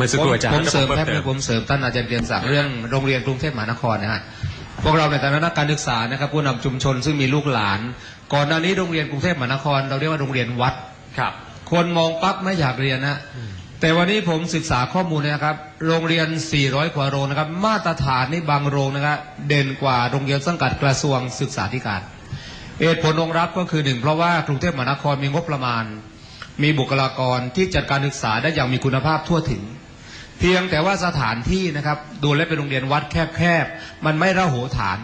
เมื่อสักครู่อาจารย์ผมเสริมแล้วแป๊บเตินึงผมเสริมท่านอาจารย์เกียรติศักดิ์เรื่องโรงเรียนกรุงเทพมหานครนะฮะพวกเราในฐานะนักการศึกษานะครับผู้นำชุมชนซึ่งมีลูกหลาน ก่อนหน้านี้โรงเรียนกรุงเทพมหานคร เราเรียกว่าโรงเรียนวัดครับ คนมองปั๊บไม่อยากเรียนนะแต่วันนี้ผมศึกษาข้อมูลนะครับ โรงเรียน 400 กว่าโรงนะครับ มาตรฐานนี่บางโรงนะครับเด่นกว่าโรงเรียนสังกัดกระทรวงศึกษาธิการเหตุผลรองรับก็คือหนึ่งเพราะว่ากรุงเทพมหานครมีงบประมาณ มีบุคลากรที่จัดการศึกษาได้อย่างมีคุณภาพทั่วถึง เพียงแต่ว่าสถานที่นะครับ ดูแลวเป็นโรงเรียนวัดแคบๆ มันไม่ระโหฐาน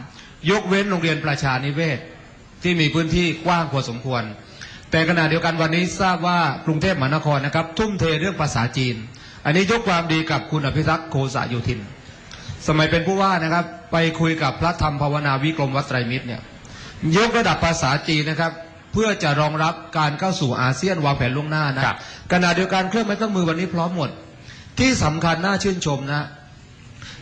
ยกเว้นโรงเรียนประชานิเวศ ที่มีพื้นที่กว้างพอสมควร แต่ขณะเดียวกันวันนี้ทราบว่ากรุงเทพมหานครนะครับ ทุ่มเทเรื่องภาษาจีน อันนี้ยกความดีกับคุณอภิรักษ์โคสะโยธิน สมัยเป็นผู้ว่านะครับ ไปคุยกับพระธรรมภาวนาวิกรมวัดไตรมิตรเนี่ยยกระดับภาษาจีนนะครับเพื่อจะรองรับการเข้าสู่อาเซียนวางแผนล่วงหน้านะครับขณะเดียวกันเครื่องไม้เครื่องมือวันนี้พร้อมหมด ที่สำคัญน่าชื่นชมนะ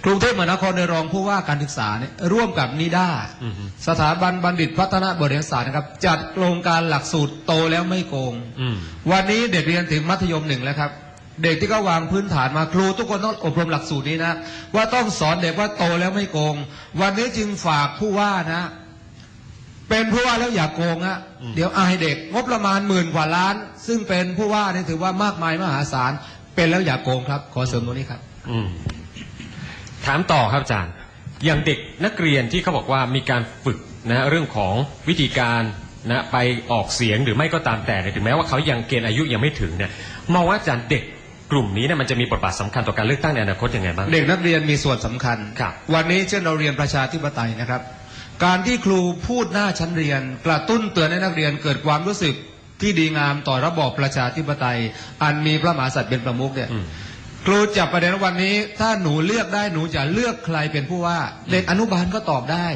กรุงเทพมหานครในรองผู้ว่าการศึกษาเนี่ยร่วมกับนิด้าอือฮึสถาบันบัณฑิตพัฒนาบริหารศาสตร์นะครับ จัดโครงการหลักสูตรโตแล้วไม่โกงอืมวันนี้เด็กเรียนถึงมัธยมหนึ่งแล้วครับ เด็กที่เขาวางพื้นฐานมาครู ทุกคนต้องอบรมหลักสูตรนี้นะ ว่าต้องสอนเด็กว่าโตแล้วไม่โกง วันนี้จึงฝากผู้ว่านะ เป็นผู้ว่าแล้วอย่าโกงอะเดี๋ยวอายเด็กงบประมาณหมื่นกว่าล้าน ซึ่งเป็นผู้ว่าเนี่ยถือว่ามากมายมหาศาล เป็นแล้วอย่าโกงครับ ขอเสริมตรงนี้ครับ อืมถามต่อครับอาจารย์ อย่างเด็กนักเรียนที่เขาบอกว่ามีการฝึกนะเรื่องของวิธีการนะไปออกเสียงหรือไม่ก็ตามแต่เนี่ยถึงแม้ว่าเขายังเกณฑ์อายุยังไม่ถึงเนี่ยมองว่าอาจารย์เด็กกลุ่มนี้เนี่ยมันจะมีบทบาทสำคัญต่อการเลือกตั้งในอนาคตยังไงบ้าง เด็กนักเรียนมีส่วนสำคัญ ครับ วันนี้เช่นเราเรียนประชาธิปไตยนะครับ การที่ครูพูดหน้าชั้นเรียน กระตุ้นเตือนให้นักเรียนเกิดความรู้สึก ที่ดีงามต่อระบอบประชาธิปไตย อันมีพระมหากษัตริย์เป็นประมุขเนี่ยอืมครูจับประเด็นว่าวันนี้ถ้าหนูเลือกได้หนูจะเลือกใครเป็นผู้ว่าเด็กอนุบาลก็ตอบได้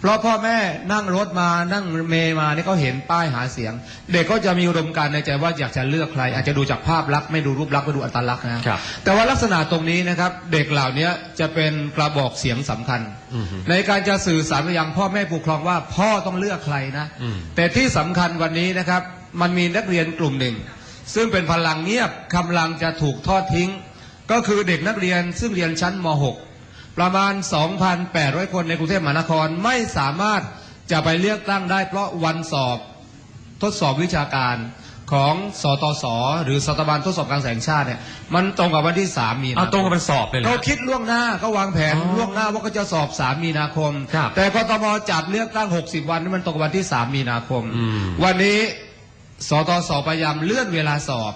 เพราะพ่อแม่นั่งรถมานั่งเมย์มานี่เขาเห็นป้ายหาเสียง เด็กก็จะมีอุดมการณ์ในใจว่าอยากจะเลือกใคร อาจจะดูจากภาพลักษณ์ไม่ดูรูปลักษณ์ไม่ดูอัตลักษณ์นะครับแต่ว่าลักษณะตรงนี้นะครับ เด็กเหล่านี้จะเป็นกระบอกเสียงสำคัญอืมฮึในการจะสื่อสารไปยังพ่อแม่ผู้ปกครองว่าพ่อต้องเลือกใครนะอืมแต่ที่สำคัญวันนี้นะครับ มันมีนักเรียนกลุ่มหนึ่ง ซึ่งเป็นพลังเงียบกำลังจะถูกทอดทิ้ง ก็คือเด็กนักเรียนซึ่งเรียนชั้นม .6 ประมาณ 2,800 คนในกรุงเทพมหานครไม่สามารถจะไปเลือกตั้งได้เพราะวันสอบทดสอบวิชาการของสตส หรือสถาบันทดสอบการแสงชาติเนี่ยมันตรงกับวันที่3มีนาเอาคมตรงกับเป็นสอบเลยเหรอ เขาคิดล่วงหน้าก็วางแผนอ๋อล่วงหน้าว่าก็จะสอบ3มีนาคม ครับแต่กทมจัดเลือกตั้ง 60 วันนี่มันตรงกับวันที่3มีนาคม อืม วันนี้ สตสพยายามเลื่อนเวลาสอบ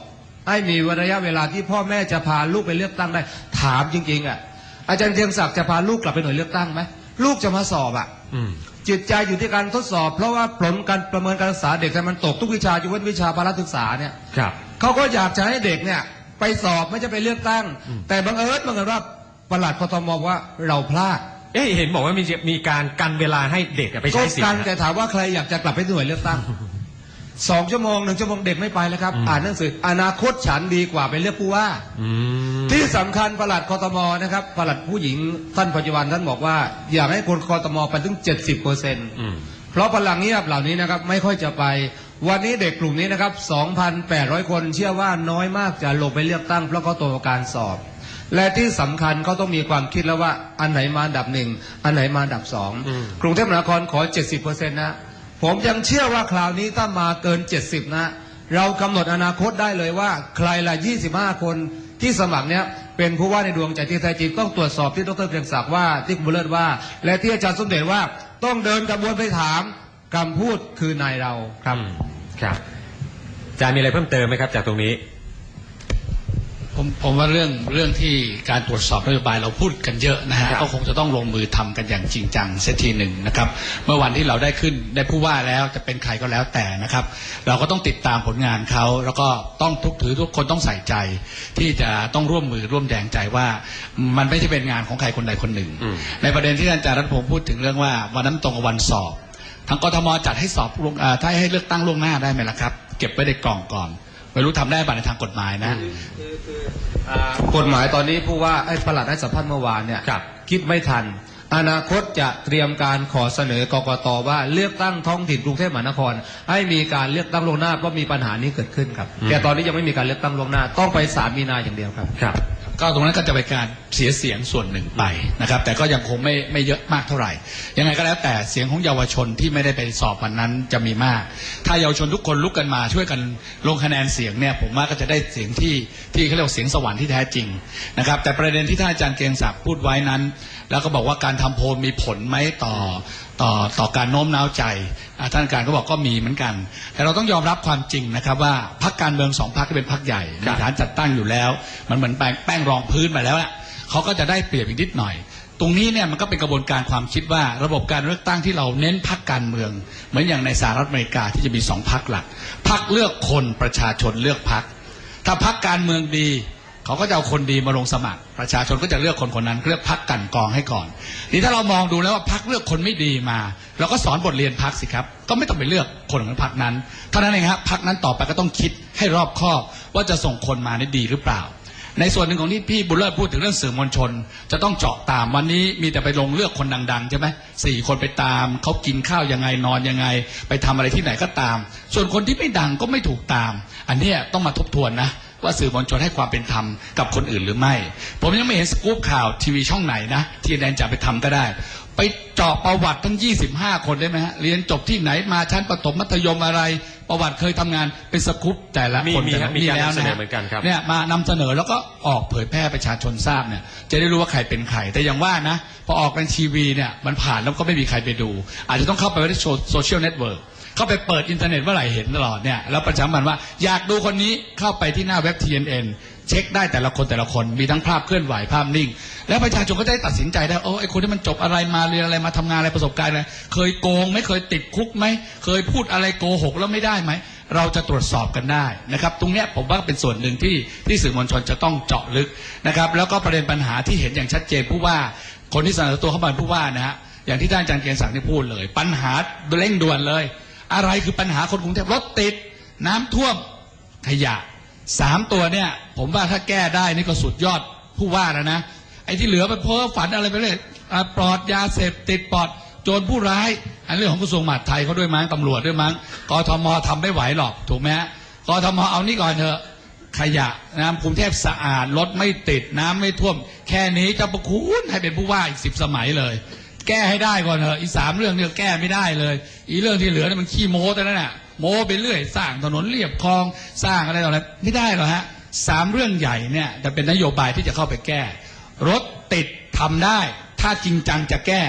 ให้มีระยะเวลาที่พ่อแม่จะพาลูกไปเลือกตั้งได้ ถามจริง ๆอะอาจารย์เทียงศักดิ์จะพาลูกกลับไปหน่วยเลือกตั้งไหมลูกจะมาสอบอะอืมจิตใจอยู่ที่การทดสอบ เพราะว่าผลการประเมินการศึกษาเด็กแต่มันตกทุกวิชายกเว้นวิชาพละศึกษาเนี่ยครับเขาก็อยากจะให้เด็กเนี่ย ไปสอบไม่ใช่ไปเลือกตั้งอืมแต่บังเอิญบังเอิญว่าประหลัดกทมบอกว่าเราพลาดเอ๊ะเห็นบอกว่ามีมีการกันเวลาให้เด็กอะไปก็ใช้สิทการธิ์แต่ถามว่าใครอยากจะกลับไปหน่วยเลือกตั้ง สองชั่วโมงหนึ่งชั่วโมงเด็กไม่ไปแล้วครับ อ่านหนังสือ อนาคตฉันดีกว่าไปเลือกผู้ว่า อืม ที่สำคัญประหลัดกทมนะครับประหลัดผู้หญิงท่านปัจจุบันท่านบอกว่า อยากให้คนกทมไปถึง 70เปอร์เซ็นต์อืม เพราะพลังเงียบเหล่านี้นะครับไม่ค่อยจะไป วันนี้เด็กกลุ่มนี้นะครับ 2,800 คนเชื่อว่าน้อยมากจะลงไปเลือกตั้งเพราะเขาตัวการสอบ และที่สำคัญเขาต้องมีความคิดแล้วว่าอันไหนมาอันดับหนึ่งอันไหนมาอันดับสองอืม กรุงเทพมหานครขอ 70%นะ ผมยังเชื่อว่าคราวนี้ถ้ามาเกิน 70 นะ เรากำหนดอนาคตได้เลยว่า ใครละ 25 คนที่สมัครเนี้ยเป็นผู้ว่าในดวงใจที่แท้จริงต้องตรวจสอบที่ดรเพียงศักดิ์ว่าที่คุณบุญเลิศว่า และที่อาจารย์สมเด็จว่าต้องเดินกระบวนไปถามคำพูดคือนายเราครับ ครับอาจารย์มีอะไรเพิ่มเติมไหมครับจากตรงนี้ ผมผมว่าเรื่องเรื่องที่การตรวจสอบนโยบายเราพูดกันเยอะนะฮะครับก็คงจะต้องลงมือทำกันอย่างจริงจังเสียทีหนึ่งนะครับ เมื่อวันที่เราได้ขึ้นได้ผู้ว่าแล้วจะเป็นใครก็แล้วแต่นะครับ เราก็ต้องติดตามผลงานเขาแล้วก็ต้องทุกถือทุกคนต้องใส่ใจ ที่จะต้องร่วมมือร่วมแรงใจว่า มันไม่ใช่เป็นงานของใครคนใดคนหนึ่งอืมในประเด็นที่อาจารย์รัตพงศ์พูดถึงเรื่องว่าวันนั้นตรงกับวันสอบทางกทมจัดให้สอบล่วงอ่าถ้าให้เลือกตั้งล่วงหน้าได้ไหมล่ะครับ เก็บไว้ในกล่องก่อน ไม่รู้ทำได้บ้างในทางกฎหมายนะ กฎหมายตอนนี้ผู้ว่าไอ้ประหลัดให้สัมภาษณ์เมื่อวานเนี่ยครับคิดไม่ทัน อนาคตจะเตรียมการขอเสนอกกตว่าเลือกตั้งท้องถิ่นกรุงเทพมหานคร ให้มีการเลือกตั้งล่วงหน้าเพราะมีปัญหานี้เกิดขึ้นครับอืมแต่ตอนนี้ยังไม่มีการเลือกตั้งล่วงหน้า ต้องไปสามมีนาอย่างเดียวครับครับ ก็ตรงนั้นก็จะเป็นการเสียเสียงส่วนหนึ่งไปนะครับ แต่ก็ยังคงไม่ไม่เยอะมากเท่าไหร่ ยังไงก็แล้วแต่เสียงของเยาวชนที่ไม่ได้ไปสอบวันนั้นจะมีมาก ถ้าเยาวชนทุกคนลุกกันมาช่วยกันลงคะแนนเสียงเนี่ยผมว่าก็จะได้เสียงที่ที่เขาเรียกเสียงสวรรค์ที่แท้จริงนะครับ แต่ประเด็นที่ท่านอาจารย์เกรียงศักดิ์พูดไว้นั้น แล้วก็บอกว่าการทำโพลมีผลไหมต่อต่อต่อการโน้มน้าวใจอ่าท่านอาจารย์ก็บอกก็มีเหมือนกัน แต่เราต้องยอมรับความจริงนะครับว่าพรรคการเมืองสองพรรคที่เป็นพรรคใหญ่ครัมีบฐานจัดตั้งอยู่แล้ว มันเหมือนแป้งแป้งรองพื้นมาแล้วน่ะเขาก็จะได้เปรียบอีกนิดหน่อยตรงนี้เนี่ยมันก็เป็นกระบวนการความคิดว่าระบบการเลือกตั้งที่เราเน้นพรรคการเมือง เหมือนอย่างในสหรัฐอเมริกาที่จะมีสองพรรคหลักพรรคเลือกคนประชาชนเลือกพรรคถ้าพรรคการเมืองดี เขาก็จะเอาคนดีมาลงสมัคร ประชาชนก็จะเลือกคนคนนั้นเลือกพักกันกองให้ก่อนนี่ถ้าเรามองดูแล้วว่าพักเลือกคนไม่ดีมาเราก็สอนบทเรียนพักสิครับ ก็ไม่ต้องไปเลือกคนของพักนั้นเท่านั้นเองครับพักนั้นต่อไปก็ต้องคิดให้รอบคอบว่าจะส่งคนมาได้ดีหรือเปล่า ในส่วนหนึ่งของที่พี่บุญเลิศพูดถึงเรื่องสื่อมวลชน จะต้องเจาะตามวันนี้มีแต่ไปลงเลือกคนดังๆใช่ไหมสี่คนไปตามเขากินข้าวยังไงนอนยังไง ไปทำอะไรที่ไหนก็ตาม ส่วนคนที่ไม่ดังก็ไม่ถูกตาม อันนี้ต้องมาทบทวนนะ ว่าสื่อมวลชนให้ความเป็นธรรมกับคนอื่นหรือไม่ ผมยังไม่เห็นสกู๊ปข่าวทีวีช่องไหนนะ ที่แดนจะไปทำก็ได้ ไปเจาะประวัติทั้ง 25 คนได้ไหมฮะเรียนจบที่ไหนมาชั้นประถมมัธยมอะไร ประวัติเคยทำงานเป็นสกู๊ปแต่ละมีคนมีแต่ครัละบมีการแล้วนำเสนอนะเหมือนกันครับเนี่ยมานำเสนอแล้วก็ออกเผยแพร่ประชาชนทราบเนี่ยจะได้รู้ว่าใครเป็นใครแต่อย่างว่านะพอออกในทีวีเนี่ยมันผ่านแล้วก็ไม่มีใครไปดู อาจจะต้องเข้าไปไว้ที่โซเชียลเน็ตเวิร์ก เข้าไปเปิดอินเทอร์เน็ตเมื่อไหร่เห็นตลอดเนี่ยแล้วประจำมันว่าอยากดูคนนี้เข้าไปที่หน้าเว็บ TNN เช็คได้แต่ละคนแต่ละคนมีทั้งภาพเคลื่อนไหวภาพนิ่ง แล้วประชาชนก็ได้ตัดสินใจได้โอ้ไอคนที่มันจบอะไรมาเรียนอะไรมาทำงานอะไรประสบการณ์อะไรเคยโกงไหม่เคยติดคุกไหมเคยพูดอะไรโกหกแล้วไม่ได้ไหมเราจะตรวจสอบกันได้นะครับ ตรงนี้ผมว่าเป็นส่วนหนึ่งที่ที่สื่อมวลชนจะต้องเจาะลึกนะครับ แล้วก็ประเด็นปัญหาที่เห็นอย่างชัดเจนผู้ว่า คนที่เสนอตัวเข้ามาผู้ว่านะฮะอย่างที่ท่านอาจารย์เกียงศักดิ์ได้พูดเลย ปัญหาเร่งด่วนเลย อะไรคือปัญหาคนกรุงเทพรถติด น้ำท่วมขยะสามตัวเนี่ย ผมว่าถ้าแก้ได้นี่ก็สุดยอดผู้ว่าแล้วนะ ไอ้ที่เหลือไปเพ้อฝันอะไรไปเลยอ่าปลอดยาเสพติดปลอดโจรผู้ร้าย อันเรื่องของกระทรวงมหาดไทยเขาด้วยมั้งตำรวจด้วยมั้งกทมทำไม่ไหวหรอกถูกไหมกทมเอานี่ก่อนเถอะขยะน้ำกรุงเทพสะอาดรถไม่ติด น้ำไม่ท่วม แค่นี้เจะประคุณให้เป็นผู้ว่าอีกสิบสมัยเลย แก้ให้ได้ก่อนเถอะอีสามเรื่องเนี่ยแก้ไม่ได้เลย อีเรื่องที่เหลือเนี่ยมันขี้โม้แต่นั้นน่ะโม้ไปเรื่อย สร้างถนนเรียบคลองสร้างอะไรต่ออะไรไม่ได้หรอกฮะสามเรื่องใหญ่เนี่ยจะเป็นนโยบายที่จะเข้าไปแก้ รถติดทำได้ ถ้าจริงจังจะแก้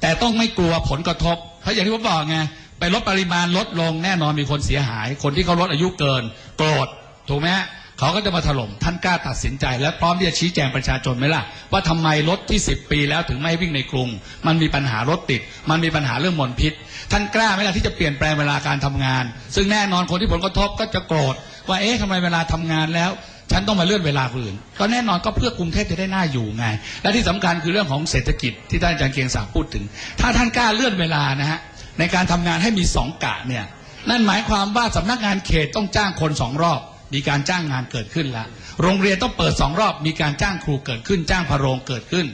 แต่ต้องไม่กลัวผลกระทบ เพราะอย่างที่ผมบอกไงไปลดปริมาณลดลงแน่นอนมีคนเสียหาย คนที่เขาลดอายุเกิน โกรธถูกไหมฮะ เขาก็จะมาถล่มท่านกล้าตัดสินใจ และพร้อมที่จะชี้แจงประชาชนไหมล่ะ ว่าทำไมรถที่ 10 ปีแล้วถึงไม่ให้วิ่งในกรุง มันมีปัญหารถติด มันมีปัญหาเรื่องมลพิษ ท่านกล้าไหมล่ะที่จะเปลี่ยนแปลงเวลาการทำงาน ซึ่งแน่นอนคนที่ผลกระทบก็จะโกรธว่าเอ๊ะทำไมเวลาทำงานแล้วฉันต้องมาเลื่อนเวลาอื่น ก็แน่นอนก็เพื่อกรุงเทพจะได้น่าอยู่ไง และที่สำคัญคือเรื่องของเศรษฐกิจที่ท่านอาจารย์เกียงศักดิ์พูดถึง ถ้าท่านกล้าเลื่อนเวลานะฮะในการทำงานให้มีสองกะเนี่ย นั่นหมายความว่าสำนักงานเขตต้องจ้างคนสองรอบ มีการจ้างงานเกิดขึ้นแล้วโรงเรียนต้องเปิดสองรอบมีการจ้างครูเกิดขึ้น จ้างพะโรงเกิดขึ้น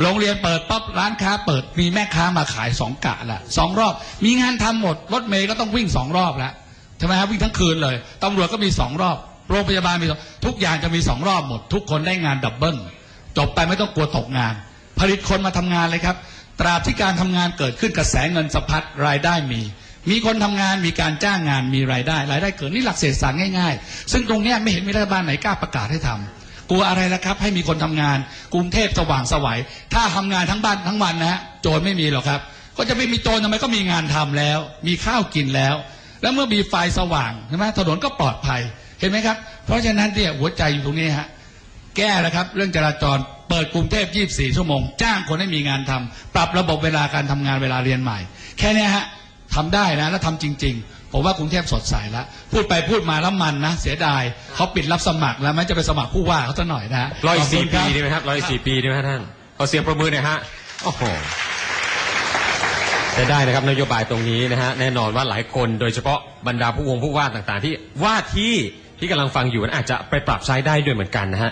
โรงเรียนเปิดปั๊บร้านค้าเปิดมีแม่ค้ามาขายสองกะละสองรอบ มีงานทำหมดรถเมย์ก็ต้องวิ่งสองรอบแล้วใช่ไหมครับวิ่งทั้งคืนเลยตำรวจก็มีสองรอบ โรงพยาบาลมีทุกอย่างจะมีสองรอบหมด ทุกคนได้งานดับเบิลจบไปไม่ต้องกลัวตกงาน ผลิตคนมาทำงานเลยครับ ตราบที่การทำงานเกิดขึ้นกระแสเงินสะพัดรายได้มี มีคนทำงานมีการจ้างงานมีรายได้ รายได้เกิดนี่หลักเศรษฐศาสตร์ง่ายๆ ซึ่งตรงนี้ไม่เห็นมีรัฐบาลไหนกล้าประกาศให้ทำกลัวอะไรละครับ ให้มีคนทำงานกรุงเทพสว่างสวัยถ้าทำงานทั้งบ้านทั้งวันนะฮะโจรไม่มีหรอกครับ ก็จะไม่มีโจรทำไมก็มีงานทำแล้ว มีข้าวกินแล้ว แล้วเมื่อมีไฟสว่างใช่ไหมถนนก็ปลอดภัยเห็นไหมครับ เพราะฉะนั้นเนี่ยหัวใจอยู่ตรงนี้ฮะแก้แล้วครับ เรื่องจราจรเปิดกรุงเทพ 24 ชั่วโมง จ้างคนให้มีงานทำปรับระบบเวลาการทำงานเวลาเรียนใหม่ แค่นี้ฮะ ทำได้นะแล้วทำจริง ๆ ผมว่ากรุงเทพสดใสแล้วพูดไปพูดมาแล้วมันนะ เสียดายเขาปิดรับสมัครแล้วไม่จะไปสมัครผู้ว่าเขาซะหน่อยนะฮะรออีกขบสี่คุณคปีบดีไหมครับรออีกสี่ปีดีไหมฮะท่านขอเสียงประมือหน่อยฮะโอ้โหจะได้นะครับนโยบายตรงนี้นะฮะแน่นอนว่าหลายคนโดยเฉพาะบรรดาผู้วงผู้ว่าต่างๆ ที่ว่าที่ที่กำลังฟังอยู่นั้นอาจจะไปปรับใช้ได้ด้วยเหมือนกันนะฮะ